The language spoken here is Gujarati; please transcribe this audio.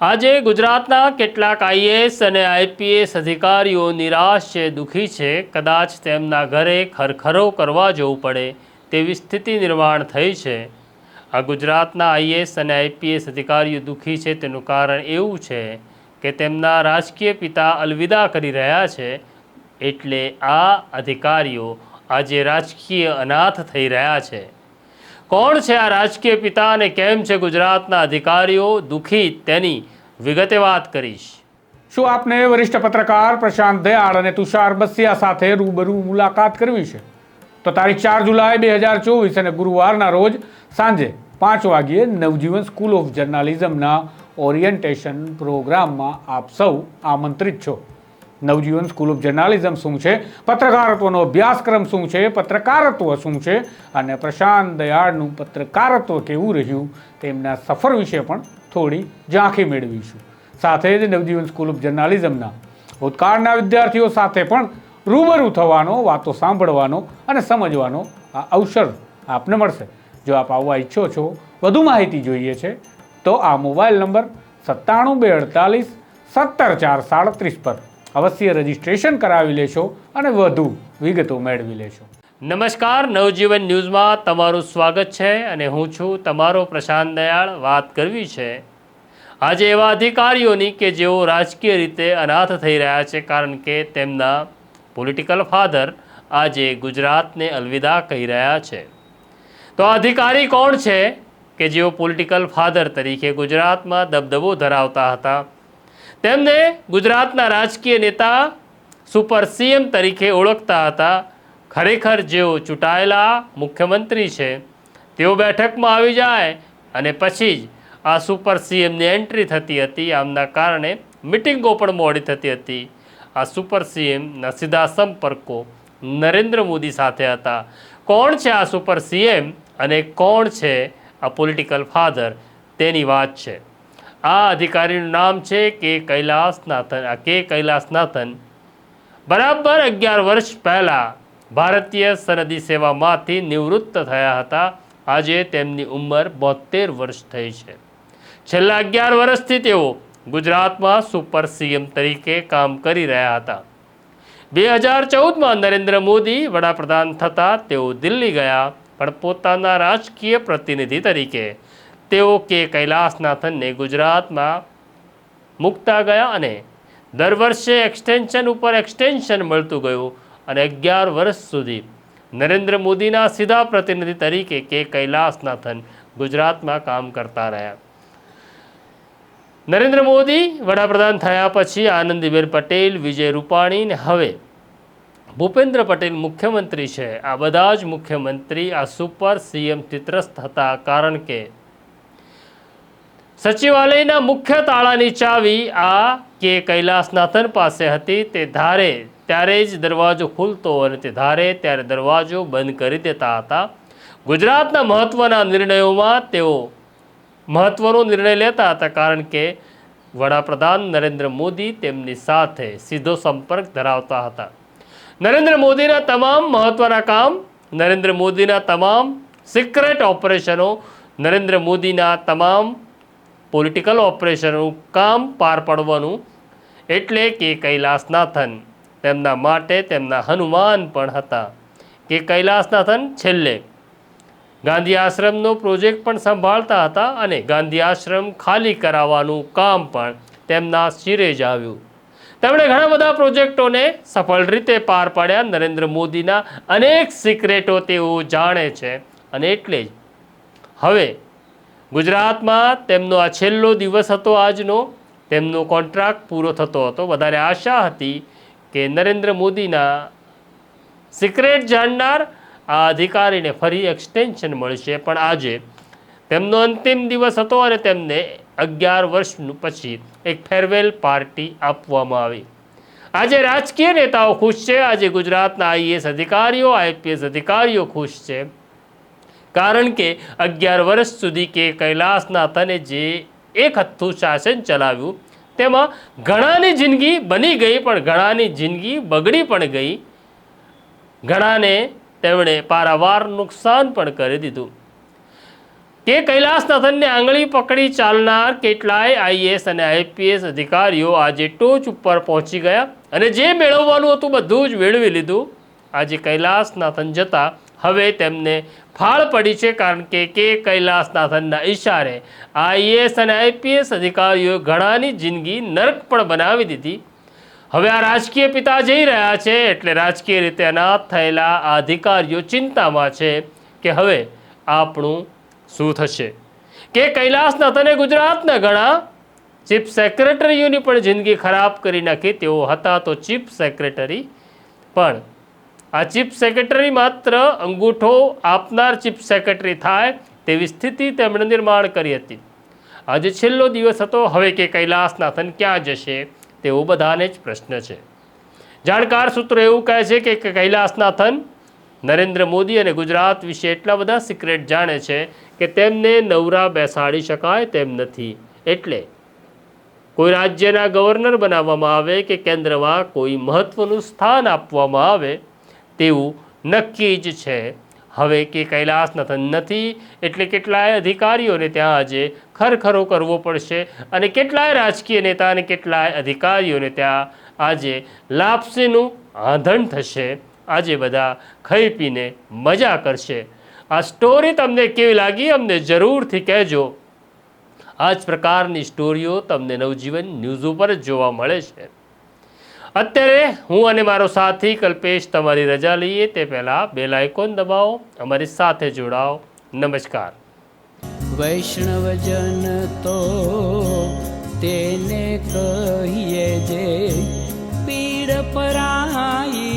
આજે ગુજરાતના કેટલાક આઈએએસ અને આઈપીએસ અધિકારીઓ નિરાશ છે, દુઃખી છે. કદાચ તેમના ઘરે ખરખરો કરવા જવું પડે તેવી સ્થિતિ નિર્માણ થઈ છે. આ ગુજરાતના આઈએએસ અને આઈપીએસ અધિકારીઓ દુઃખી છે તેનું કારણ એવું છે કે તેમના રાજકીય પિતા અલવિદા કરી રહ્યા છે એટલે આ અધિકારીઓ આજે રાજકીય અનાથ થઈ રહ્યા છે. કોણ છે આ રાજકીય પિતા અને કેમ છે ગુજરાતના અધિકારીઓ? દુઃખી તેની વિગતે વાત કરીશ. શું આપને વરિષ્ઠ પત્રકાર પ્રશાંત દયાળ અને તુષાર બસિયા સાથે રૂબરૂ મુલાકાત કરવી છે? તો તારીખ ચાર જુલાઈ બે હજાર ચોવીસ અને ગુરુવારના રોજ સાંજે પાંચ વાગ્યે નવજીવન સ્કૂલ ઓફ જર્નાલિઝમના ઓરિએન્ટેશન પ્રોગ્રામમાં આપ સૌ આમંત્રિત છો. નવજીવન સ્કૂલ ઓફ જર્નાલિઝમ શું છે? પત્રકારત્વનો અભ્યાસક્રમ શું છે? પત્રકારત્વ શું છે? અને પ્રશાંત દયાળનું પત્રકારત્વ કેવું રહ્યું? તેમના સફર વિશે પણ થોડી ઝાંખી મેળવીશું. સાથે જ નવજીવન સ્કૂલ ઓફ જર્નાલિઝમના ભૂતકાળના વિદ્યાર્થીઓ સાથે પણ રૂબરૂ થવાનો, વાતો સાંભળવાનો અને સમજવાનો આ અવસર આપને મળશે. જો આપ આવવા ઈચ્છો છો, વધુ માહિતી જોઈએ છે, તો આ મોબાઈલ નંબર સત્તાણું બે અડતાલીસ સત્તર ચાર સાડત્રીસ પર અવશ્ય રજીસ્ટ્રેશન કરાવી લેશો અને વધુ વિગતો મેળવી લેશો. નમસ્કાર, નવજીવન ન્યૂઝમાં તમારું સ્વાગત છે અને હું છું તમારો પ્રશાંત દયાળ. વાત કરવી છે, આજે એવા અધિકારીઓની કે જેઓ રાજકીય રીતે અનાથ થઈ રહ્યા છે, કારણ કે તેમના પોલિટિકલ ફાધર આજે ગુજરાતને અલવિદા કહી રહ્યા છે. તો આ અધિકારી કોણ છે કે જેઓ પોલિટિકલ ફાધર તરીકે ગુજરાતમાં દબદબો ધરાવતા હતા? તેમને ગુજરાતના રાજકીય નેતા સુપર સીએમ તરીકે ઓળખતા હતા. ખરેખર જેઓ ચૂંટાયેલા મુખ્યમંત્રી છે, તેઓ બેઠકમાં આવી જાય અને પછી જ આ સુપર સીએમની એન્ટ્રી થતી હતી. આમના કારણે મિટિંગો પણ મોડી થતી હતી. આ સુપર સીએમના સીધા સંપર્કો નરેન્દ્ર મોદી સાથે હતા. કોણ છે આ સુપર સીએમ અને કોણ છે આ પોલિટિકલ ફાધર? તેની વાત છે. આ અધિકારીનું નામ છે કે કૈલાસનાથન, આ કે કૈલાસનાથન. બરાબર અગિયાર વર્ષ પહેલાં ભારતીય સનદી સેવામાંથી નિવૃત્ત થયા હતા. આજે તેમની ઉંમર બોતેર વર્ષ થઈ છે. છેલ્લા અગિયાર વર્ષથી તેઓ ગુજરાતમાં સુપર સીએમ તરીકે કામ કરી રહ્યા હતા. બે હજાર ચૌદમાં નરેન્દ્ર મોદી વડાપ્રધાન થતાં તેઓ દિલ્હી ગયા, પણ પોતાના રાજકીય પ્રતિનિધિ તરીકે તેઓ કે કૈલાસનાથનને ગુજરાતમાં મૂકતા ગયા અને દર વર્ષે એક્સટેન્શન ઉપર એક્સટેન્શન મળતું ગયું અને અગિયાર વર્ષ સુધી નરેન્દ્ર મોદીના સીધા પ્રતિનિધિ તરીકે કે કૈલાસનાથન ગુજરાતમાં કામ કરતા રહ્યા. નરેન્દ્ર મોદી વડાપ્રધાન થયા પછી આનંદીબેન પટેલ, વિજય રૂપાણીને હવે ભૂપેન્દ્ર પટેલ મુખ્યમંત્રી છે. આ બધા જ મુખ્યમંત્રી આ સુપર સીએમથી ત્રસ્ત હતા. કારણ કે સચિવાલયના મુખ્ય તાળાની ચાવી આ કે કૈલાસનાથન પાસે હતી તે ધારે, ત્યારે જ દરવાજો ખુલતો અને તે ધારે ત્યારે દરવાજો બંધ કરી દેતા હતા. ગુજરાતના મહત્ત્વના નિર્ણયોમાં તેઓ મહત્ત્વનો નિર્ણય લેતા હતા કારણ કે વડાપ્રધાન નરેન્દ્ર મોદી તેમની સાથે સીધો સંપર્ક ધરાવતા હતા. નરેન્દ્ર મોદીના તમામ મહત્ત્વના કામ, નરેન્દ્ર મોદીના તમામ સિક્રેટ ઓપરેશનો નરેન્દ્ર મોદીના તમામ પોલિટિકલ ઓપરેશનનું કામ પાર પાડવાનું એટલે કે કૈલાસનાથન. તેમના માટે તેમના હનુમાન પણ હતા. કે કૈલાસનાથન છેલ્લે. ગાંધી આશ્રમનો પ્રોજેક્ટ પણ સંભાળતા હતા અને ગાંધી આશ્રમ ખાલી કરાવવાનું કામ પણ તેમના શિરે જ આવ્યું. તેમણે ઘણા બધા પ્રોજેક્ટોને સફળ રીતે પાર પાડ્યા. નરેન્દ્ર મોદીના અનેક સિક્રેટો તેઓ જાણે છે. અને એટલે જ. હવે ગુજરાતમાં તેમનો આ છેલ્લો દિવસ હતો આજનો. તેમનો કોન્ટ્રાક્ટ પૂરો થતો હતો. વધારે આશા હતી કે નરેન્દ્ર મોદીના સિક્રેટ જાણનાર આ અધિકારીને ફરી એક્સટેન્શન મળશે. પણ આજે તેમનો અંતિમ દિવસ હતો અને તેમને અગિયાર વર્ષનું પછી એક ફેરવેલ પાર્ટી આપવામાં આવી. આજે રાજકીય નેતાઓ ખુશ છે. આજે ગુજરાતના આઈએએસ અધિકારીઓ, આઈપીએસ અધિકારીઓ ખુશ છે. કારણ કે અગિયાર વર્ષ સુધી કે કૈલાસનાથને જે એક હથ્થું શાસન ચલાવ્યું, તેમાં ઘણાની જિંદગી બની ગઈ, પણ ઘણાની જિંદગી બગડી પણ ગઈ. ઘણાને તેમણે પારાવાર નુકસાન પણ કરી દીધું. કે કૈલાસનાથનને આંગળી પકડી ચાલનાર કેટલાય આઈએસ અને આઈપીએસ અધિકારીઓ આજે ટોચ ઉપર પહોંચી ગયા અને જે મેળવવાનું હતું બધું જ મેળવી લીધું. આજે કૈલાસનાથન જતા હવે તેમને ફાળ પડી છે કારણ કે કે કૈલાસનાથનના ઈશારે આઈએએસ અને આઈપીએસ અધિકારીઓએ ઘણાની જિંદગી નર્ક પણ બનાવી દીધી. હવે આ રાજકીય પિતા જઈ રહ્યા છે એટલે રાજકીય રીતે અનાથ થયેલા આ અધિકારીઓ ચિંતામાં છે કે હવે આપણું શું થશે? કે કૈલાસનાથને ગુજરાતના ઘણા ચીફ સેક્રેટરીઓની પણ જિંદગી ખરાબ કરી નાખી, તેઓ હતા તો ચીફ સેક્રેટરી પણ આ ચીફ સેક્રેટરી માત્ર અંગૂઠો આપનાર ચીફ સેક્રેટરી થાય તેવી સ્થિતિ તેમણે નિર્માણ કરી હતી. આજે છેલ્લો દિવસ હતો, હવે કે કૈલાસનાથન ક્યાં જશે તેવો બધાને જ પ્રશ્ન છે. જાણકાર સૂત્રો એવું કહે છે કે કૈલાસનાથન નરેન્દ્ર મોદી અને ગુજરાત વિશે એટલા બધા સિક્રેટ જાણે છે કે તેમને નવરા બેસાડી શકાય તેમ નથી. એટલે કોઈ રાજ્યના ગવર્નર બનાવવામાં આવે કે કેન્દ્રમાં કોઈ મહત્ત્વનું સ્થાન આપવામાં આવે તેવું નક્કી જ છે. હવે કે કૈલાસનાથન નથી, એટલે કેટલાય અધિકારીઓને ત્યાં આજે ખરખરો કરવો પડશે અને કેટલાય રાજકીય નેતા અને કેટલાય અધિકારીઓને ત્યાં આજે લાપસીનું આંધણ થશે. આજે બધા ખાઈ પીને મજા કરશે. આ સ્ટોરી તમને કેવી લાગી અમને જરૂરથી કહેજો. આ જ પ્રકારની સ્ટોરીઓ તમને નવજીવન ન્યૂઝ ઉપર જોવા મળે છે. અત્યારે હું અને મારો સાથી કલ્પેશ તમારી રજા લઈએ. તે પહેલાં બે લાઇકોન દબાવો, અમારી સાથે જોડાઓ. નમસ્કાર. વૈષ્ણવજન તો તેને કહીએ જે પીડ પરાઈ